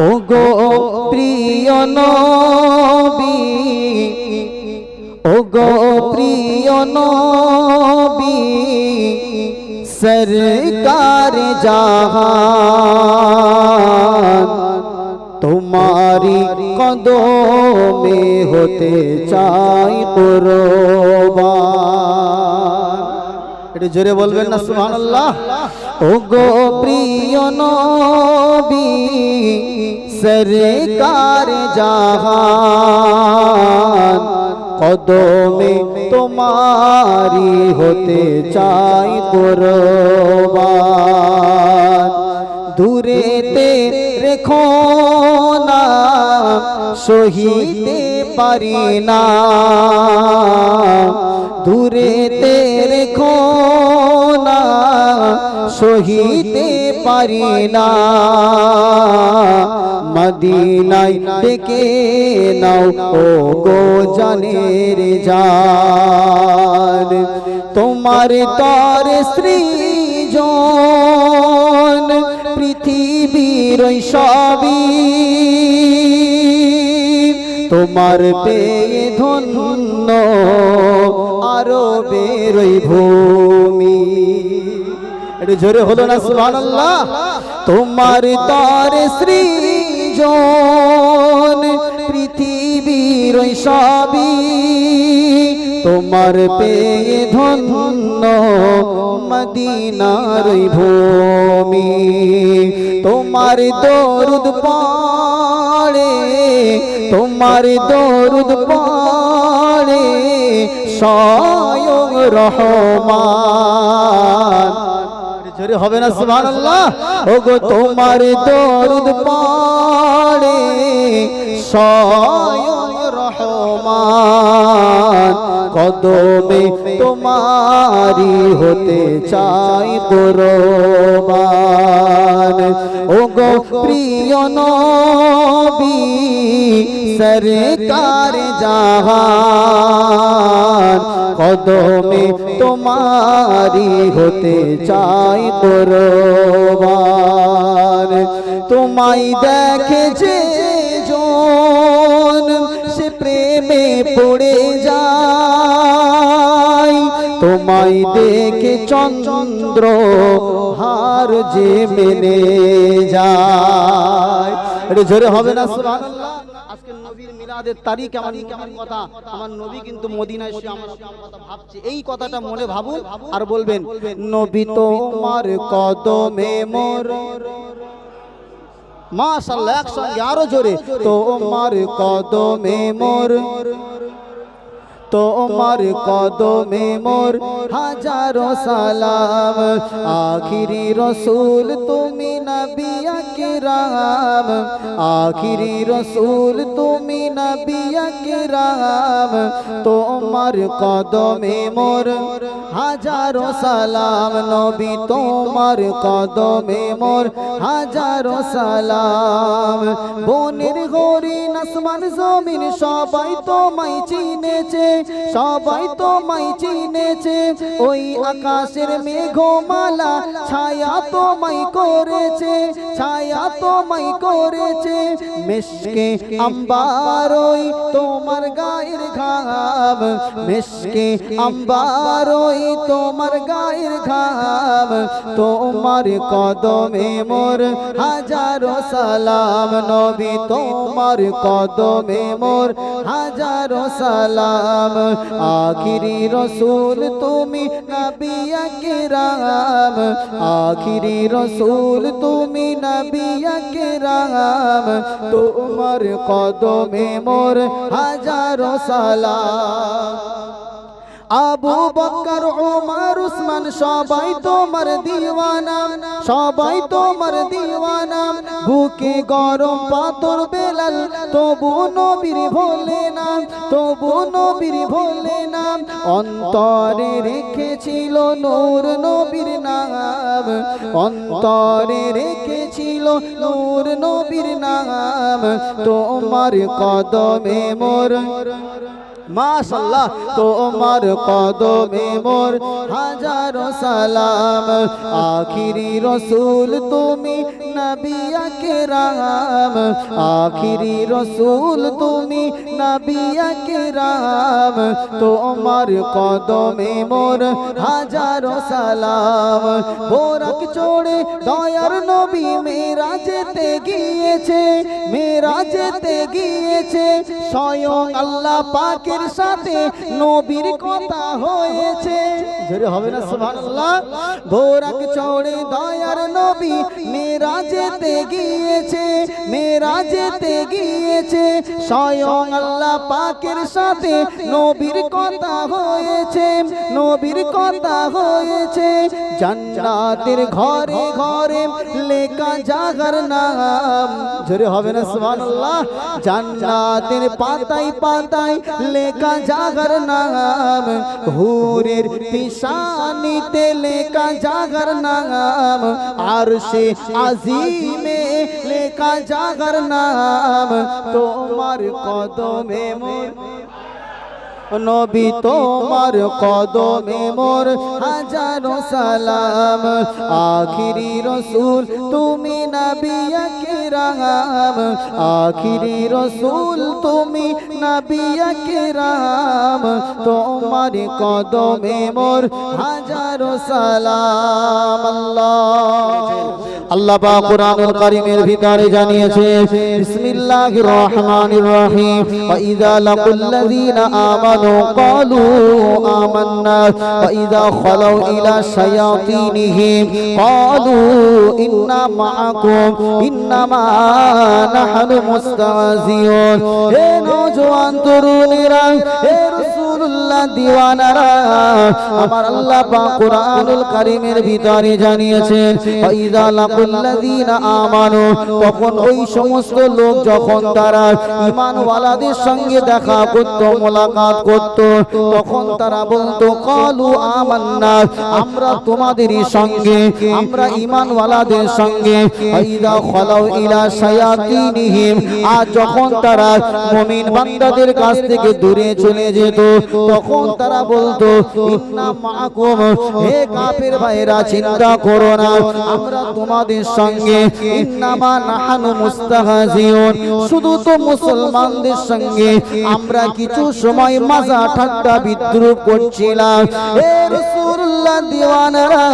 ও গো প্রিয় নবী ও গো প্রিয় নবী, সরকার জাহান তোমারি কদমে হতে চাই কুরবান একটু জোরে বলবেন না সুবহানাল্লাহ। ও গো প্রিয় নবী সরকার জাহান কদমে তোমারি হতে চাই কুরবান। দূরেতে রেখো না সহিতে পারি না। দূরেতে রেখো সহিতে পারি না। মদিনায় ডেকে নাও ও গো জানের জান। তোমার তর সৃজন, পৃথিবীর সবই। তোমার পেয়ে ধন্য আরও বেরোই ভূমি। একটু জোরে হলো না, সুবহানাল্লাহ? তোমার তর সৃজন, পৃথিবীর সবই তোমার পেয়ে ধন্য, মদিনার ভূমি। তোমার দরুদ পড়ে, তোমার দরুদ পড়ে, স্বয়ং রহমান। জোরে হবে না সুবহানাল্লাহ। ওগো তোমার দরুদ পাড়ে স্বয়ং রহমান, কদমে তোমারি হতে চাই কোরবান ওগো প্রিয় নবী, সরকার জাহান, কদমে তোমারি হতে চাই কোরবান তোমায় দেখে যে তোমায় দেখে চন্দ্র হার যে মেনে যায়। এটা জোরে হবে না সুবহানাল্লাহ। আজকে নবীর মিলাদের তারিখ আমার কেমন কথা। আমার নবী কিন্তু মদিনায় এসে আমার কথা ভাবছে। এই কথাটা মনে ভাবুন আর বলবেন নবী তোমার কদমে মোর। মাশাআল্লাহ একসঙ্গে আরও জোরে তোমার কদমে মোর। তোমার কদমে মোর হাজারো সালাম। আখিরি রসুল তুমি নবিয়া কিরাম আখিরি রসুল তুমি নবিয়া কিরাম তোমার কদমে মোর হাজারো সালাম। নবী তোমার কদমে মোর হাজারো সালাম। বনের হরিণ আসমান, জমিন সবাই তোমায় চিনেছে। সবাই তোমায় চিনেছে, ওই আকাশের মেঘমালা ছায়া তোমায় করেছে, ছায়া তোমায় করেছে। মেশকে আম্বার, ওই তোমার গায়ের ঘাম। মেশকে আম্বার, ওই তোমার গায়ের ঘাম। তোমার কদমে মোর হাজারো সালাম, নবী তোমার কদমে মোর হাজারো সালাম। আখিরি রসুল তুমি নবিয়া কিরাম আখিরি রসুল তুমি নবিয়া কিরাম তোমার কদমে মোর হাজারো সালাম। আবু বকর ওমর উসমান সবাই তোমার দিওয়ানা, সবাই তোমার দিওয়ানা। বুকে গরম পাথর বেলাল, তবু নবীর ভোলে না, তবু নবীর ভোলে না। অন্তরে রেখেছিল নূর নবীর নাম, অন্তরে রেখেছিল নূর নবীর নাম। তোমার কদমে মোর মাশাল্লাহ তোমার কদমে মোর হাজার সালাম। আখিরি রসুল তুমি নবী আকরাম। আখিরি রসুল তুমি নবী আকরাম। তোমার কদমে মোর হাজার সালাম। বোরাক চড়ে দয়ার নবী মেরা যেতে গিয়েছে মেরা যেতে গিয়েছে। স্বয়ং আল্লাহ পাকের সাথে, নবীর কথা হয়েছে। জোরে হবে না, সুবহানাল্লাহ। বোরাক চড়ে দয়ার নবী মেরা গিয়েছে মেরা গিয়েছে। স্বয়ং আল্লাহ পাকের সাথে নবীর কথা হয়েছে, নবীর কথা হয়েছে। জান্নাতের ঘরে ঘরে লেখা জাগার নাম। জোরে হবে না, সুবহানাল্লাহ। জান্নাতের পাতায় পাতায় লেখা জাগার নাম, হুরের পিসানিতে লেখা জাগার নাম আর সে আজিমে লেখা জাগার নাম, তোমার কদমে মোর নবী, তোমার কদমে মোর হাজারো সালাম, আখিরি রসুল, তুমি নবী আকরাম আখিরি রসুল তুমি নবিয়াকে রাম তোমার কদমে মোর হাজারো সালাম আল্লাহ। আল্লাহ পাক কোরআনুল কারীমের ভিতরে জানিয়েছে বিসমিল্লাহির রহমানির রহিম। ওয়া ইযা লাকুল্লাযীনা আমানু ক্বালু আমান্না ওয়া ইযা খালাউ ইলা শায়াতিনিহিম ক্বালু ইন্না মাআকুম ইন্নামা নাহনু মুস্তাহজিউন হে নওজোয়ান তরুণেরা হে রাসূলুল্লাহ দিওয়ানারা আমার আল্লাহ পাক কোরআনুল কারীমের ভিতরে জানিয়েছেন ওয়া ইযা তখন ওই সমস্ত লোক যখন তারা সঙ্গে দেখা করত, মোলাকাত করত, তখন তারা বলতো, কালু আমান্না, আমরা তোমাদেরই সঙ্গে, আমরা সঙ্গে যখন তারা বান্দাদের কাছ থেকে দূরে চলে যেত, তখন তারা বলতো হে ভাইরা চিন্তা করো না, আমরা তোমাদের সঙ্গে। ইন্নামা নাহানু মুস্তাহাজিউন। শুধু তো মুসলমানদের সঙ্গে। আমরা কিছু সময় মাজা ঠাট্টা বিদ্রুপ করছিলাম। হে রাসূলুল্লাহ দিওয়ানারা,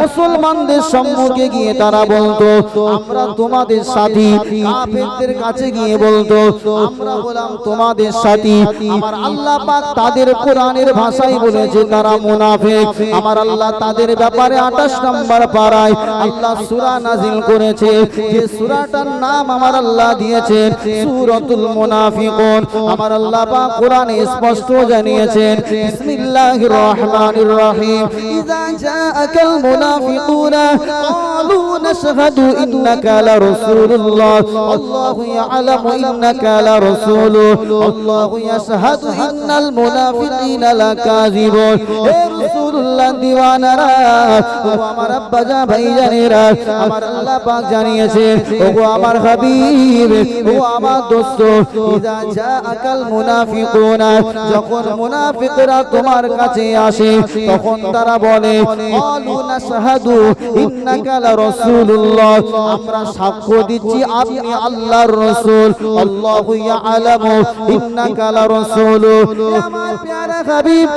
মুসলমানদের সম্মুখে গিয়ে তারা বলতো, আমরা তোমাদের সাথী। কাফেরদের কাছে গিয়ে বলতো, আমরা তোমাদের আমার আল্লাহ পাক তাদের কোরআনের বলেছে, তারা মুনাফিক। আমার আল্লাহ তাদের ব্যাপারে 28 নম্বর পারায়, আল্লাহ সূরা নাজিল করেছে, যে সূরাটার নাম আমার আল্লাহ দিয়েছেন সূরাতুল মুনাফিকুন। আমার আল্লাহ পাক কোরআনে স্পষ্ট জানিয়েছেন, বিসমিল্লাহির রহমানির রহিম। ইযা জাআকাল মুনাফিকুনা ক্বালু নাশহাদু ইন্নাকা লারাসূলুল্লাহ। আল্লাহু ইয়ালামু ইন্নাকা লারাসূলু আল্লাহু ইয়াশহাদু ইন্নাল মুনাফিকিনা লাকাযিবুন। হে রাসূলুল্লাহ দিওয়ানারা, ও আমার আব্বা ভাইজানেরা আমার আল্লাহ পাক জানিয়েছেন ওগো আমার হাবিব ও আমার দোস্ত মুনাফিকুনা যখন মুনাফিকরা তোমার কাছে আসে, তখন তারা বলে ক্বালু নাশহাদু ইন্নাকা লারাসূলুল্লাহ আমরা সাক্ষ্য দিচ্ছি আপনি আল্লাহর রাসূল। আল্লাহু ইয়ালামু ইন্নাকা লারাসূলু আমার হাবিব,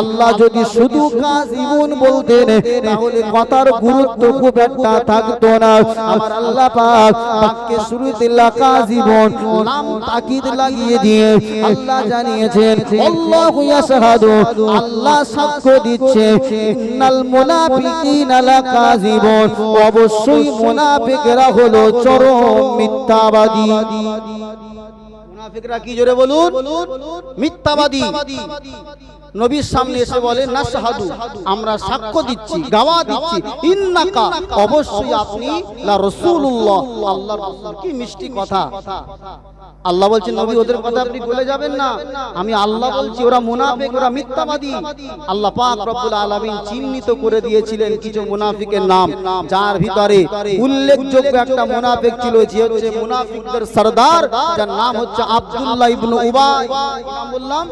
আল্লাহ যদি শুধু কাযিবুন বলতেন, তাহলে কথার গুরুত্ব খুব একটা থাকতো না। আমার আল্লাহ পাক বাক্যে শুরুতে লাকাযিবুন লাগিয়ে দিয়ে আল্লাহ জানিয়েছেন আল্লাহ সাক্ষ্য দিচ্ছে। ইন্নাল মুনাফিকিনা লাকাযিবুন। অবশ্যই মুনাফিকরা হলো চরম মিথ্যাবাদী। মুনাফিকরা কি জোরে বলুন? মিথ্যাবাদী। নবীর সামনে এসে বলে না সাহাদু আমরা সাক্ষ্য দিচ্ছি, গাওয়া দিচ্ছি। ইন্নাকা, অবশ্যই আপনি লা রাসূলুল্লাহ, আল্লাহর রাসূল। কি মিষ্টি কথা। আল্লাহ বলছেন, নবী, ওদের কথা আপনি বলে যাবেন না। আমি আল্লাহ বলছি, ওরা মুনাফিক, ওরা মিথ্যাবাদী। আল্লাহ পাক রব্বুল আলামিন চিহ্নিত করে দিয়েছিলেন কিছু মুনাফিকের নাম, যার ভিতরে উল্লেখযোগ্য একটা মুনাফিক ছিল, যে হচ্ছে মুনাফিকদের সরদার, যার নাম হচ্ছে আব্দুল্লাহ ইবনে উবাই। বললাম?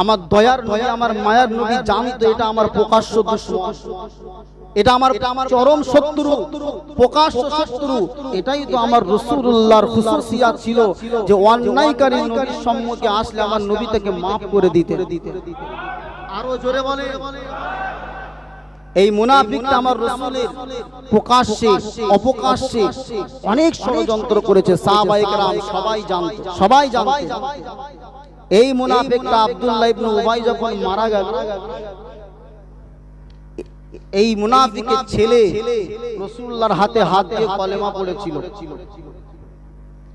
আমার দয়ার নবী, আমার মায়ার নবী জানতো এটা আমার প্রকাশ্য দুশ্মন। এটা আমার চরম শত্রু, প্রকাশ্য শত্রু। এটাই তো আমার রসুল্লাহর খুশুসিয়াত ছিল যে অন্যায়কারী নবীর সম্মুখে আসলে আমার নবী তাকে মাফ করে দিতে আরও জোরে বলে এই মুনাফিকটা আমার রসুলের প্রকাশ্যে অপকাশ্যে অনেক ষড়যন্ত্র করেছে, সাহাবায়ে কেরাম সবাই জানতো সবাই জানতো। এই মুনাফিকটা আব্দুল্লাহ ইবনে উবাই যখন মারা গেল, এই মুনাফিকের ছেলে রসুল্লাহর হাতে হাত দিয়ে কলেমা পড়েছিল।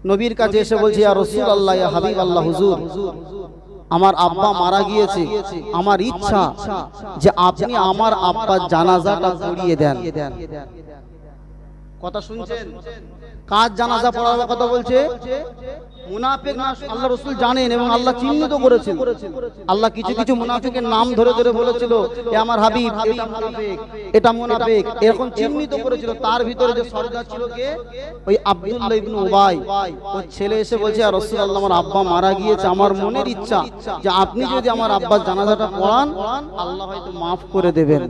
নবীর কাছে এসে বলছি, ইয়া রাসূলুল্লাহ, ইয়া হাবিব আল্লাহ হুজুর, আমার আব্বা মারা গিয়েছে। আমার ইচ্ছা যে আপনি আমার আব্বার জানাজাটা পড়িয়ে দেন। কথা শুনছেন? কাজ জানাজা পড়ার কথা বলছে। মুনাফিক না আল্লাহ রসুল জানেন এবং আল্লাহ চিহ্নিত করেছেন। আল্লাহ কিছু কিছু মুনাফিকের নাম ধরে ধরে বলেছিল এ আমার হাবিব এটা মুনাফিক এটা মুনাফিক। এরকম চিহ্নিত করেছিল। তার ভিতরে যে সর্দার ছিল কে? ওই আব্দুল্লাহ ইবনে উবাই। ওর ছেলে এসে বলছে আর আমার আব্বা মারা গিয়েছে আমার মনের ইচ্ছা। যে আপনি যদি আমার আব্বার জানাজাটা পড়ান আল্লাহ হয়তো মাফ করে দেবেন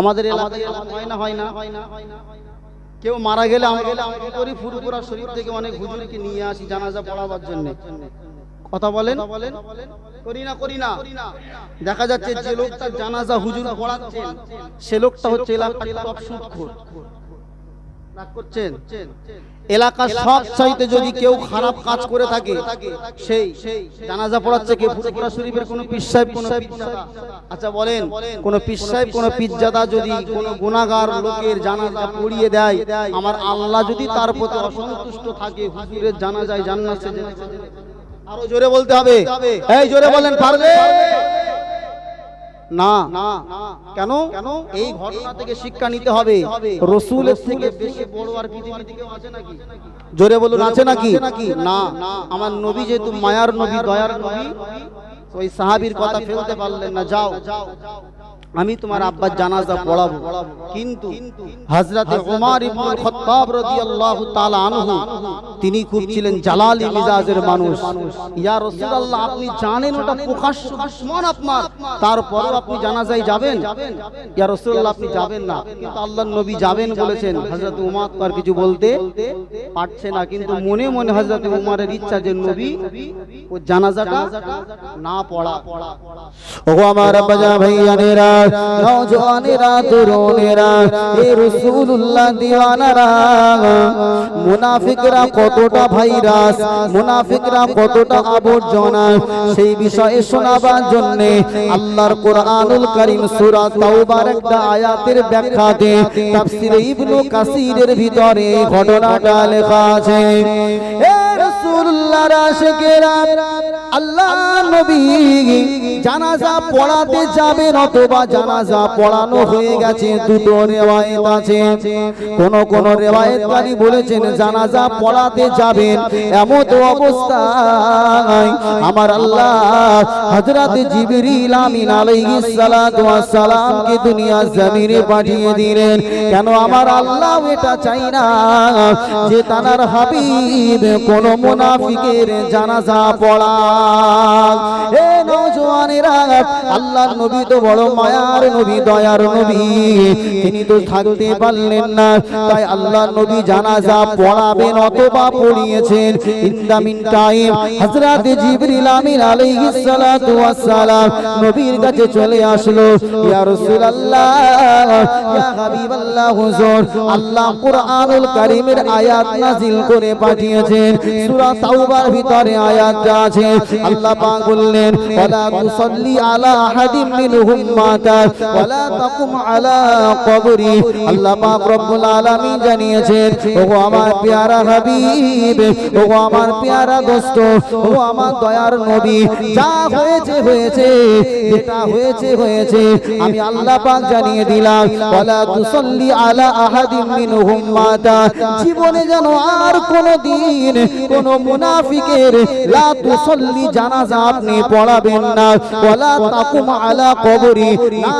আমাদের এলাকায় হয় না হয় না কেউ মারা গেলে আমরা কি করি? ফুরপুরা শরীর থেকে অনেক হুজুরকে নিয়ে আসি জানাজা পড়াবার জন্য। কথা বলেন? করি না করি না। দেখা যাচ্ছে যে লোকটা জানাজা হুজুর পড়াচ্ছেন, সে লোকটা হচ্ছে এলাকার সব চাইতে যদি কেউ খারাপ কাজ করে থাকে সেই জানাজা পড়াচ্ছে কে ফুরফুরা শরীফের কোনো পীর সাহেব কোনো। আচ্ছা বলেন কোন পীর সাহেব কোন পীরজাদা যদি কোনো গুনাহগার লোকের জানাজা পড়িয়ে দেয় আমার আল্লাহ যদি তার প্রতি অসন্তুষ্ট থাকে হুজুরের জানাজায় জান্নাতে আরও জোরে বলতে হবে। এই জোরে বলেন পারবে। না। কেন? এই ঘটনা থেকে শিক্ষা নিতে হবে। রসুলের থেকে বেশি বড় আর পৃথিবীতে কেউ আছে নাকি? জোরে বলুন, আছে নাকি? না। আমার নবী যেহেতু মায়ার নবী, দয়ার নবী, ওই সাহাবীর কথা ফেলতে পারলেন না। যাও। আমি তোমার আব্বার জানাজা পড়াবো। কিন্তু হযরতে ওমর ইবনুল খাত্তাব রাদিয়াল্লাহু তাআলা আনহু তিনি খুব ছিলেন জালালি মিজাজের মানুষ। ইয়া রাসূলুল্লাহ আপনি জানেন ওটা প্রকাশ্য দুশমন আপনার। তারপরও আপনি জানাজায় যাবেন। ইয়া রাসূলুল্লাহ আপনি যাবেন না। কিন্তু আল্লাহর নবী যাবেন বলেছেন হযরত উমর তার কিছু বলতে পারছে না। কিন্তু মনে মনে হযরত উমরের ইচ্ছা যে নবী ও জানাজাটা না পড়া। ও আমার বাজা ভাইয়ানেরা তরুণেরা এ রাসূলুল্লাহ দিওয়ানারা। মুনাফিকরা কতটা ভাইরাস, মুনাফিকরা কতটা আবর্জনা, সেই বিষয়ে শোনাবার জন্য আল্লাহর কোরআনুল কারীম সূরা তাওবার একটা আয়াতের ব্যাখ্যাতে তাফসীর ইবনু ভিতরে ঘটনাটা লেখা আছে। আল্লাহ নবী জানাজা পড়াতে যাবেন অথবা জানাজা পড়ানো হয়ে গেছে, দুটো আছে। কোন কোন বলেছেন, জানাজা পড়াতে যাবেন এমন অবস্থায় আমার আল্লাহ জিবরিল আমিন আলাইহিস সালাতু ওয়াস দুনিয়া জমিনে পাঠিয়ে দিলেন। কেন আমার আল্লাহ এটা চাই না যে তানার হাবিব কোন মুনাফিকের জানাজা পড়া। এ আল্লাহর নবী তো বড় মায়ার নবী, দয়ার নবী। তিনি তো থাকতে পারলেন না। তাই আল্লাহর নবী জানাজা পড়াবেন অথবা পড়িয়েছেন। ইন দা মিন টাইম হযরত জিবরিল আমিন আলাইহিস সালাতু ওয়াস সালাম নবীর কাছে চলে আসলো। ইয়া রাসূলুল্লাহ, ইয়া হাবিবাল্লাহ হুজুর আল্লাহ কুরআনুল কারীমের আয়াত নাজিল করে পাঠিয়েছেন। সূরা তাওবার ভিতরে আয়াতটা আছে। আল্লাহ পাক বললেন, ওয়ালা তুসাল্লি আলা আহাদিম মিনহুম মাতা ওয়ালা তাকুম আলা কবরি আল্লাহ পাক রব্বুল আলামিন জানিয়েছেন, ওগো আমার পেয়ারা হাবিব, ওগো আমার পেয়ারা দোস্ত, ওগো আমার দয়ার নবী, যা হয়েছে হয়েছে, যেটা হয়েছে হয়েছে, আমি আল্লাহ পাক জানিয়ে দিলাম, ওয়ালা তুসাল্লি আলা আহাদিম মিনহুম মাতা, জীবনে যেন আর কোনো দিন কোন মুনাফিকের লা তুসাল্লি জানাজা আপনি পড়াবেন না। ওয়ালা তাকুম আলা কবরি, না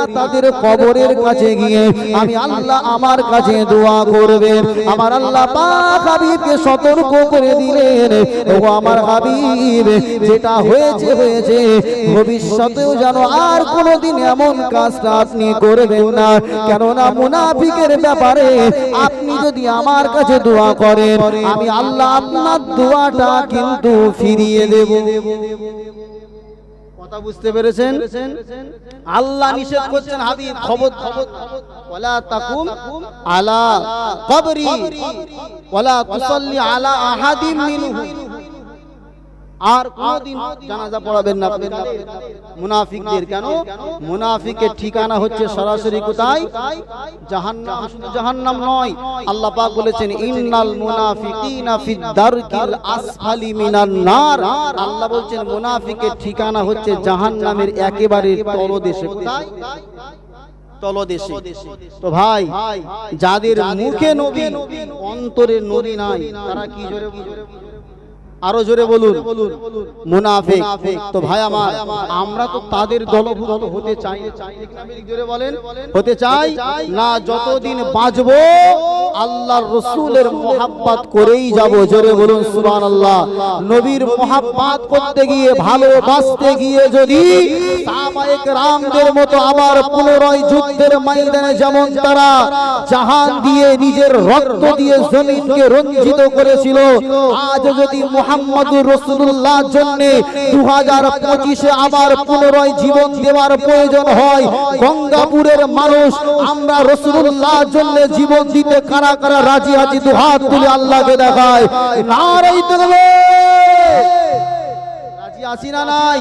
ভবিষ্যতেও যেন আর কোনোদিন এমন কাজটা আপনি করবেন না। কেননা মুনাফিকের ব্যাপারে আপনি যদি আমার কাছে দোয়া করেন, আমি আল্লাহ আপনার দোয়াটা কিন্তু ফিরিয়ে দেব। কথা বুঝতে পেরেছেন? আল্লাহ নিষেধ করছেন হাবিব খবর খবর আলা কবরি। ওয়ালা আলা আহাদিম মিনহুম আর কোনদিন জানাজা পড়াবেন না মুনাফিকদের কেন? মুনাফিকের ঠিকানা হচ্ছে সরাসরি কোথায়? জাহান্নাম, শুধু জাহান্নাম নয়, আল্লাহ পাক বলেছেন, ইন্নাল মুনাফিকিনা ফিদ দারকিল আসফালি মিনান নার। আল্লাহ বলছেন, মুনাফিকের ঠিকানা হচ্ছে জাহান্নামের একেবারে তলদেশে। কোথায়? তলদেশে। তো ভাই, যাদের মুখে নবী, অন্তরে নবী নাই, তারা কি জোরে আরও জোরে বলুন মুনাফিক তো ভাই আমার আমরা। তো তাদের দলভুক্ত হতে চাই জোরে বলেন। হতে চাই না যতদিন বাঁচবো আল্লাহর রসুলের মোহাব্বত করেই যাব। জোরে বলুন সুবহান আল্লাহ নবীর মোহাব্বত করতে গিয়ে ভালোবাসতে গিয়ে যদি রামদের মতো আবার পুনরায় যুদ্ধের ময়দানে যেমন তারা জাহান দিয়ে নিজের রক্ত দিয়ে জমিনকে রঞ্জিত করেছিল। আজ যদি মোহাম্মদুর রসুল্লাহ জন্য দু হাজার পঁচিশে আবার পুনরায় জীবন দেওয়ার প্রয়োজন হয়। গঙ্গাপুরের মানুষ, আমরা রসুল্লাহ জন্য জীবন দিতে কারা কারা রাজি আছি, দু হাত তুলে আল্লাহকে দেখায়। রাজি আছি না নাই?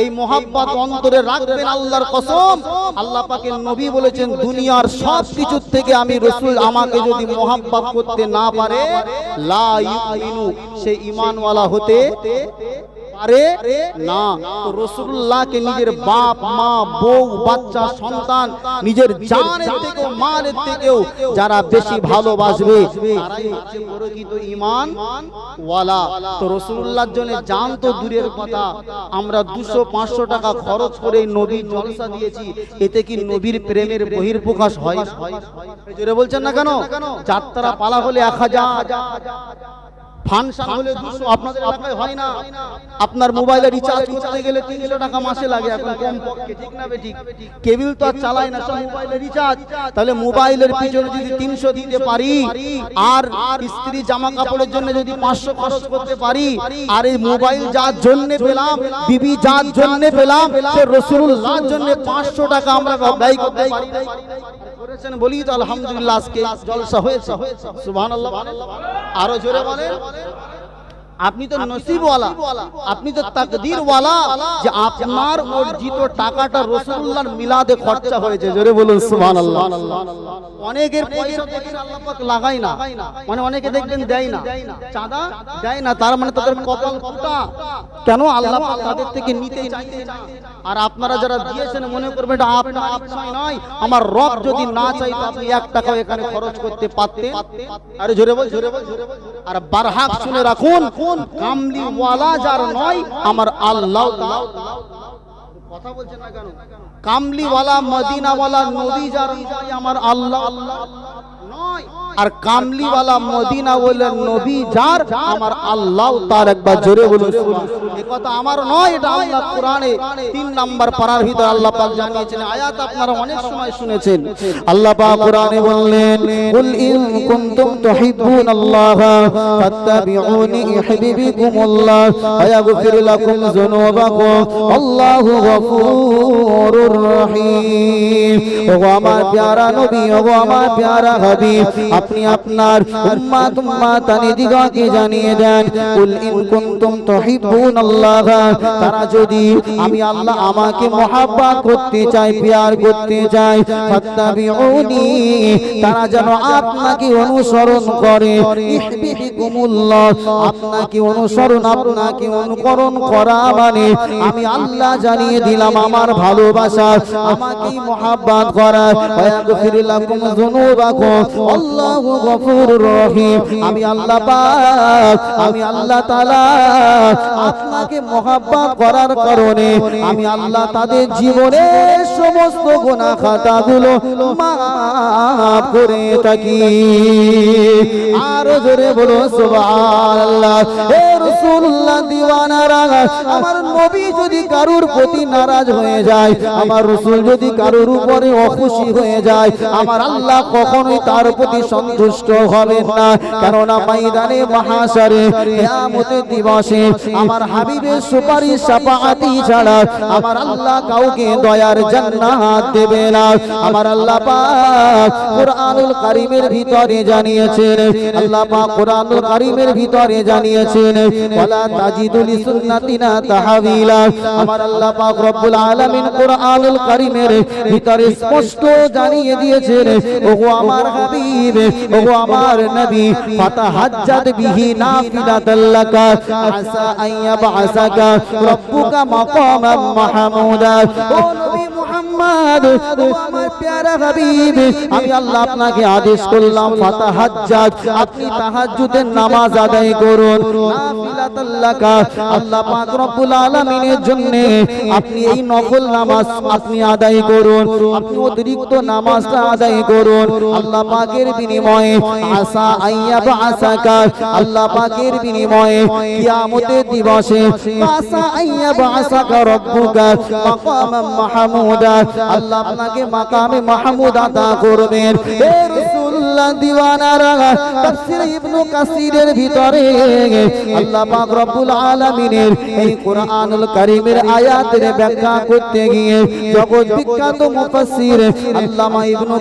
এই মোহাব্বত অন্তরে রাখবেন আল্লাহর কসম। আল্লাহ পাকে নবী বলেছেন, দুনিয়ার সব কিছুর থেকে আমি রসুল আমাকে যদি মোহাব্বত করতে না পারে, লা সে ইমানওয়ালা হতে পারে? না। তো রসুল্লাহকে নিজের বাপ, মা, বউ, বাচ্চা, সন্তান, নিজের জানের মালের থেকেও যারা বেশি ভালোবাসবে, তারাই হচ্ছে দূরের কথা। আমরা দুশো, পাঁচশো টাকা খরচ করে জলসা দিয়েছি। এতে কি প্রেমের বহির্প্রকাশ হয়? বলছেন না কেন? যাত্রা পালা হলে এক হাজার। ফাংশন হলে দুশো আপনাদের এলাকায় হয় না। আপনার মোবাইলে রিচার্জ করতে গেলে তিনশো টাকা মাসে লাগে এখন। কম পক্ষে ঠিক না বেঠিক কেবিল তো আর চালায় না সব মোবাইলে রিচার্জ তাহলে মোবাইলের পিছনে যদি তিনশো দিতে পারি আর স্ত্রী জামা কাপড়ের জন্য যদি পাঁচশো খরচ করতে পারি আর এই মোবাইল যার জন্য পেলাম বিবি যার জন্য পেলাম সে রসুল্লাহর জন্য পাঁচশো টাকা আমরা ব্যয় করতে পারি। করেছেন বলি তো আলহামদুলিল্লাহ আজকে জলসা হয়েছে। সুবহানাল্লাহ। আরও জোরে বলেন। আপনি তো নসিবওয়ালা। আপনি তো তাকদীরওয়ালা। যে আপনার অর্জিত টাকাটা রাসূলুল্লাহর মিলাদে খরচা হয়েছে জোরে বলুন সুবহানাল্লাহ। অনেকের পয়সা দেখেন আল্লাহ পাক লাগায় না। মানে অনেকে দেখবেন দেয় না। চাঁদা দেয় না তার মানে তাদের কপাল ফুটা। কেন আল্লাহ পাক তাদের থেকে নিতে চাইছে আর আপনারা যারা দিয়েছেন মনে করবেন এটা আপনার নয়। আমার রব যদি না চাইতো আপনি এক টাকাও এখানে খরচ করতে পারতেন। আরে জোরে বল জোরে বল। আর বারহাক শুনে রাখুন। কোন কামলি ওয়ালা যার নয়, আমার আল্লাহ। কথা বলছেন না কেন? কামলিওয়ালা মদিনাওয়ালা নদী যার নয়, আমার আল্লাহ। নয় আর কামলিওয়ালা মদিনাওয়ালা নবী যার আমার আল্লাহ তার একবার জোরে বলুন কথা আমার নয় এটা আল্লাহ কোরআনে। তিন নাম্বার পারার ভিতরে আল্লাহ পাক জানিয়েছেন আয়াত আপনারা অনেক সময় শুনেছেন। আল্লাহ পাক কোরআনে বললেন কুল ইন কুনতুম তুহিব্বুনাল্লাহ ফাত্তাবিউনি ইউহিব্বুকুমুল্লাহ ওয়া ইয়াগফির লাকুম যুনুবাকুম আল্লাহু গফুরুর রহিম ওগো আমার প্যারা নবী ওগো আমার প্যারা হাবিব আপনি আপনার উম্মাত উম্মাতানি দিগকে জানিয়ে দেন, কুল ইন কুনতুম তুহিব্বুনাল্লাহ তারা যদি আমি আল্লাহ আমাকে মহাব্বত করতে চাই, প্যার করতে চাই, ফাত্তাবিউনি, তারা যেন আপনাকে অনুসরণ করে। ইহবিবিকুমুল্লাহ, আপনাকে অনুসরণ, আপনাকে অনুকরণ করা মানে আমি আল্লাহ জানিয়ে দিলাম আমার ভালোবাসা আমাকে মহাব্বত করা। ওয়াগফির লাকুম যুনুবাকুম আল্লাহু গফুরুর রহিম। আমি আল্লাহ পাক, আমি আল্লাহ তাআলা আপনাকে করার কারণে আমি আল্লাহ তাদের জীবনের সমস্ত গুনাহ খাতাগুলো করে থাকি। আরও জোরে বলো সুবহানাল্লাহ। হে রাসূলুল্লাহ, দিওয়ানারা, আমার নবী যদি কারুর প্রতি নারাজ হয়ে যায়, আমার রাসূল যদি কারুর উপরে অখুশি হয়ে যায়, আমার আল্লাহ কখনোই তার প্রতি সন্তুষ্ট হবেন না। কেননা ময়দানে মহাশারে কিয়ামতের দিবসে আমার হাবিবের সুপারিশ শাফাআতি ছাড়া আমার আল্লাহ কাউকে দয়ার জান্নাত দেবে না। আমার আল্লাহ পাক কোরআনুল কারীমের ভিতরে জানিয়েছেন, আল্লাহ পাক কোরআনুল কারীমের ভিতরে জানিয়েছেন, ওয়ালা তাজিদুল সুন্নাতিনা তাহবিলা আমার আল্লাহ পাক রব্বুল আলামিন কোরআনুল কারীমের ভিতরে স্পষ্ট জানিয়ে দিয়েছেন ওগো আমার হাবিব ওগো আমার নবী ফাতাহাজ্জাত বিহি নাফিলাতাল লাকা। আসা আইয়াবআসাকা রব্বুকা মাকামাম মাহমুদা। ও নবী মুহাম্মদ, ও আমার প্যারা হাবিব, আমি আল্লাহ আপনাকে আদেশ করলাম ফাতাহাজ্জাত আপনি তাহাজ্জুদের নামাজ আদায় করুন। নাফিলাতাল লাকা আল্লাহ পাক রব্বুল আলামিনের জন্য আপনি এই নফল নামাজ আপনি আদায় করুন, আপনি অতিরিক্ত নামাজটা আদায় করুন। আল্লাহ পাকের বিনিময়ে আসা আইয়াব আসাকা, আল্লাহ পাকের বিনিময়ে কিয়ামতের দিবসে আসা আইয়াব আসাকা রব্বুকা মাকামাম মাহমুদা আল্লাহ আপনাকে মাকামে মাহমুদ আতা করবেন। হে রাসূলুল্লাহ দিওয়ানারা তাফসীর ইবনু কাসিরের ভিতরে। আল্লাহ পাক রব্বুল আলামিনের এই কোরআনুল কারীমের আয়াতের ব্যাখ্যা করতে গিয়ে জগৎ বিখ্যাত মুফাসসির আল্লামা ইবনু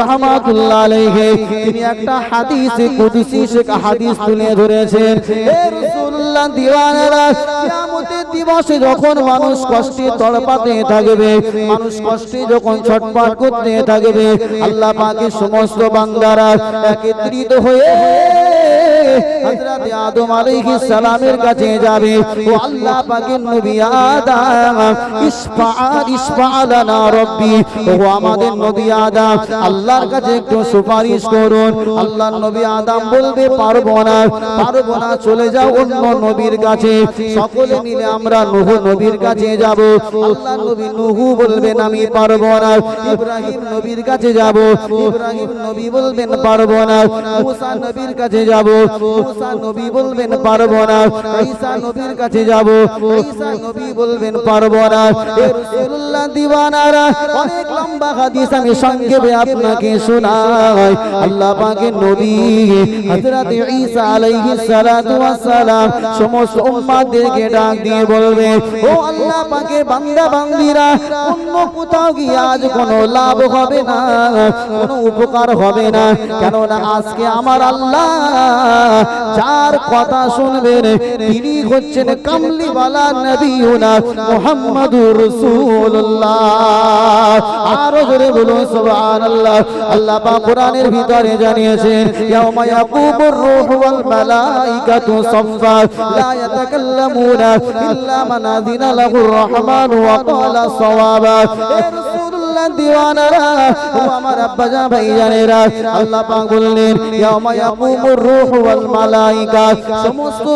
রাহমাতুল্লাহ আলাইহি, তিনি একটা হাদিস কুদসি শেখ হাদিস তুলে ধরেছেন। হে রাসূলুল্লাহ দিওয়ানারা, কিয়ামতের দিবসে যখন মানুষ কষ্টে তড়পাতে থাকবে, মানুষ কষ্টে যখন ছটফট করতে থাকবে, আল্লাহ পাকের সমস্ত বান্দারা একত্রিত হয়ে হযরত আদম আলাইহিস সালামের কাছে যাবে। ও আল্লাহ পাকের নবী আদম ইসফা ইসফা রব্বি। ও আমাদের নবী আদম, আল্লাহর কাছে একটু সুপারিশ করুন। আল্লাহর নবী আদম বলবে, পারব না পারব না, চলে যাও অন্য নবীর কাছে। সকলে মিলে আমরা নূহ নবীর কাছে যাব। আল্লাহর নবী নূহ বলবেন, আমি পারব না। ইব্রাহিম নবীর কাছে যাব। ইব্রাহিম নবী বলবেন, পারব না। মুসা নবীর কাছে যাব। মুসা নবী বলবেন, পারব না। ঈসা নবীর কাছে যাব। ঈসা নবী বলবেন, পারব না। রাসূলুল্লাহ দিওয়ানারা, অনেক লম্বা হাদিস আমি সংক্ষেপে আপনাকে শোনাই। আল্লাহ পাকের নবী হযরত ঈসা আলাইহিস সালাতু ওয়াস সালাম সমস্ত উম্মাতদেরকে ডাক দিয়ে বলবে ও আল্লাহ পাকের বান্দা বান্দিরা, অন্য কোথাও গিয়ে আজ কোনো লাভ হবে না? কোনো উপকার হবে না? কেননা আজকে আমার আল্লাহ যার কথা শুনবেন, তিনি হচ্ছেন কামলিওয়ালা নবীনা মুহাম্মাদুর আরও জোরে বলুন, সুবহানাল্লাহ। আল্লাহ পাক কোরআনের ভিতরে জানিয়েছেন, ইয়াউমা ইয়াকুমুর রূহু ওয়াল মালাইকাতু মান রহমানু দিওয়ানারা আমার আব্বা আল্লাহ পাক বললেন ইয়াকুমুর রূহু ওয়াল সমস্ত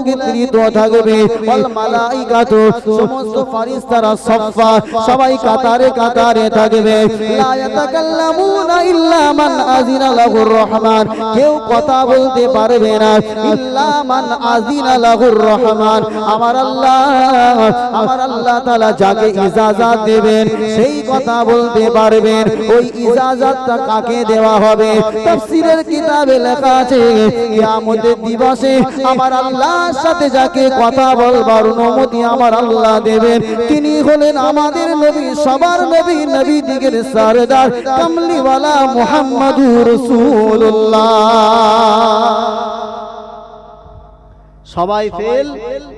একত্রিত থাকবে, ওয়াল মালাইকাতু, সমস্ত ফেরেশতারা সাফফা, সবাই কাতারে কাতারে থাকবে। লা ইয়াতাকাল্লামুনা ইল্লা মান আযিনা লাহুর রহমান, কেউ কথা বলতে পারবে না, ইল্লা মান আযিনা লাহুর রহমান। আমার আল্লাহ আমার আল্লাহ তাআলা যাকে ইজাজত দেবেন, সেই কথা বলতে পারবেন? ওই ইজাজতটা কাকে দেওয়া হবে? তাফসীরের কিতাবে লেখা আছে, কিয়ামতের দিবসে আমার আল্লাহর সাথে যাকে কথা বলবার অনুমতি আমার আল্লাহ দেবেন। তিনি হলেন আমাদের নবী, সবার নবী নবী দিগের সরদার, কামলিওয়ালা মুহাম্মাদুর রাসূলুল্লাহ। সবাই ফেল।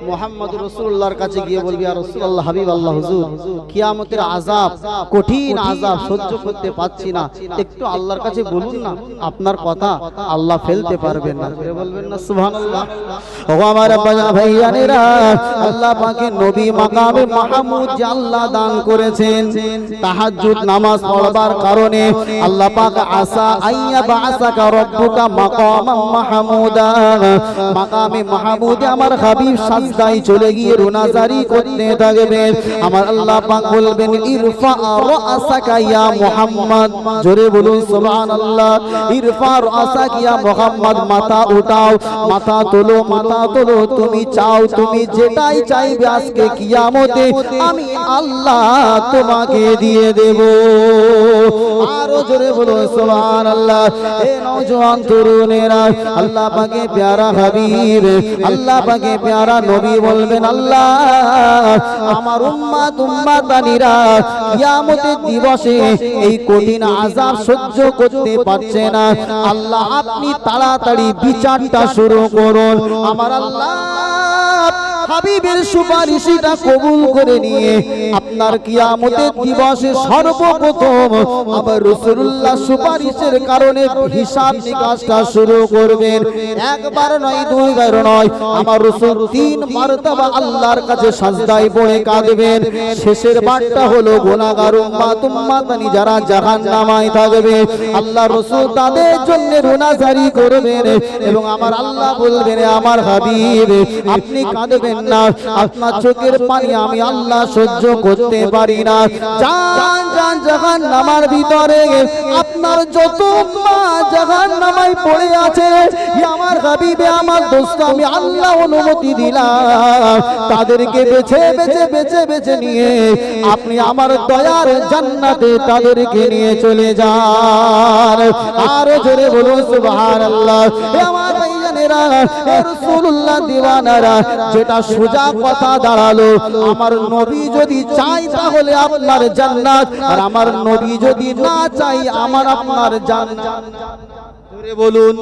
মোহাম্মদ রসুল্লাহর কাছে গিয়ে বলবি আর রসুল্লাহ হাবিব আল্লাহ হুজুর কিয়ামতের আজাব কঠিন আজাব সহ্য করতে পাচ্ছি না। একটু আল্লাহর কাছে বলুন না আপনার কথা আল্লাহ ফেলতে পারবেন না। বলবেন না সুবহানাল্লাহ। ও আমার ভাইয়ানেরা আল্লাহ পাকে নবী মাকামে মাহমুদ যে আল্লাহ দান করেছেন তাহাজ্জুদ নামাজ পড়বার কারণে আল্লাহ পাক আসা আইয়া বাসাকা রব্বুকা মাকামাম মাহমুদা। মাকামে মাহমুদে আমার হাবিব সাজদায় চলে গিয়ে রোনাজারি করতে থাকবেন আমার আল্লাহ পাক বলবেন, ইরফা রাসাকা ইয়া মুহাম্মদ। জোরে বলুন, সুবহানাল্লাহ। ইরফা রাসাকা ইয়া মুহাম্মদ, মাথা উঠাও, মাথা তোলো মাথা তোলো। তুমি চাও, তুমি যেটাই চাইবে আজকে কিয়ামতে আমি আল্লাহ তোমাকে দিয়ে দেব। আরও জোরে বলো সুবহানাল্লাহ। এ নওজোয়ান তরুণেরা, আল্লাহ পাকে প্যারা হাবিব আল্লাহ পাকে প্যারা নবী বলবেন, আল্লাহ, আমার উম্মাত উম্মাতানিরা কিয়ামতের দিবসে এই কঠিন আযাব সহ্য করতে পারছে না। আল্লাহ, আপনি তাড়াতাড়ি বিচারটা শুরু করুন। আমার আল্লাহ, হাবিবের সুপারিশটা কবুল করে নিয়ে আপনার কিয়ামতের দিবসে সর্বপ্রথম আবার রাসূলুল্লাহ সুপারিশের কারণে হিসাব নিকাশটা শুরু করবেন। একবার নয়, দুইবার নয় আমার রাসূল তিন মারতবা আল্লাহর কাছে সাজদায় পড়ে কাঁদবেন। শেষের বারটা হলো গুনাহগার উম্মাত উম্মাতানি যারা জাহান্নামায় থাকবে। আল্লাহ রাসূল তাদের জন্য রোনাজারি করবেন এবং আমার আল্লাহ বলবেন আমার হাবিব, আপনি কাঁদবেন না। আপনার চোখের পানি আমি আল্লাহ সহ্য করতে পারি না। জান জান জাহান নামার ভিতরে আপনার যত মা জাহান নামায় পড়ে আছে আমার হাবিবে, আমার দোস্ত, আমি আল্লাহ অনুমতি দিলাম। তাদেরকে বেছে বেছে বেছে বেছে নিয়ে আপনি আমার দয়ার জান্নাতে তাদেরকে নিয়ে চলে যান। আরও জোরে বলুন, সুবহানাল্লাহ। এ আমার ভাইজানেরা এ রাসূলুল্লাহ দিওয়ানারা, যেটা সোজা কথা দাঁড়াল, আমার নবী যদি চাই তাহলে আপনার জান্নাত, আর আমার নবী যদি না চাই আমার আপনার জান্নাত। বলুন।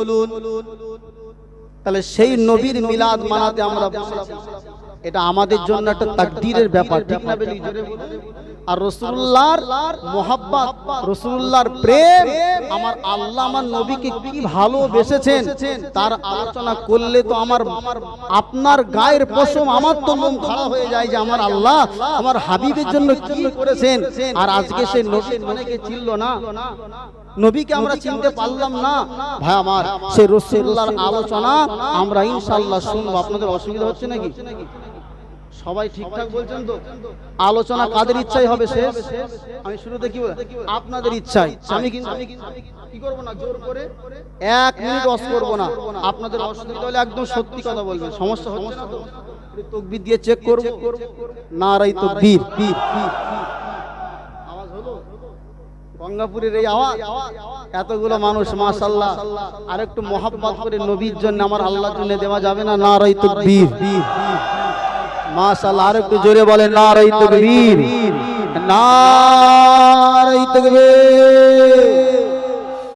তাহলে সেই নবীর মিলাদ মানাতে আমরা এটা আমাদের জন্য একটা তাকদীরের ব্যাপার ঠিক না বলি? জোরে বলুন। আর রসুল্লাহর মোহাব্বত, রসুল্লাহর প্রেম আমার আল্লাহ আমার নবীকে কি ভালোবেসেছেন তার আলোচনা করলে তো আমার, আপনার গায়ের পশম আমার তো মন খাড়া হয়ে যায় যে আমার আল্লাহ আমার হাবিবের জন্য কি করেছেন? আর আজকে সে নবী অনেকে চিনল না? নবীকে আমরা চিনতে পারলাম না। ভাই আমার, সেই রসুল্লাহর আলোচনা আমরা ইনশাল্লাহ শুনব। আপনাদের অসুবিধা হচ্ছে নাকি? সবাই ঠিকঠাক বলছেন তো? আলোচনা কাদের ইচ্ছাই হবে শেষ? আমি শুরুতে কি বল- আপনাদের ইচ্ছাই। আমি কিন্তু কি করব না? জোর করে এক মিনিট অস করব না। আপনাদের অসুবিধা হলে একদম সত্যি কথা বলবেন। সমস্যা হচ্ছে না তকবির দিয়ে চেক করব। না রাই তো বীর আওয়াজ হলো? গঙ্গাপুরের এই আওয়াজ? এতগুলো মানুষ মাশাল্লাহ। আর একটু মহাব্বত করে নবীর জন্য আমার আল্লাহর জন্য দেওয়া যাবে না? না রাই তো বীর মাশাল্লাহ আর একটু জোরে বলে নারাই রাই নারাই বীর না রাই তো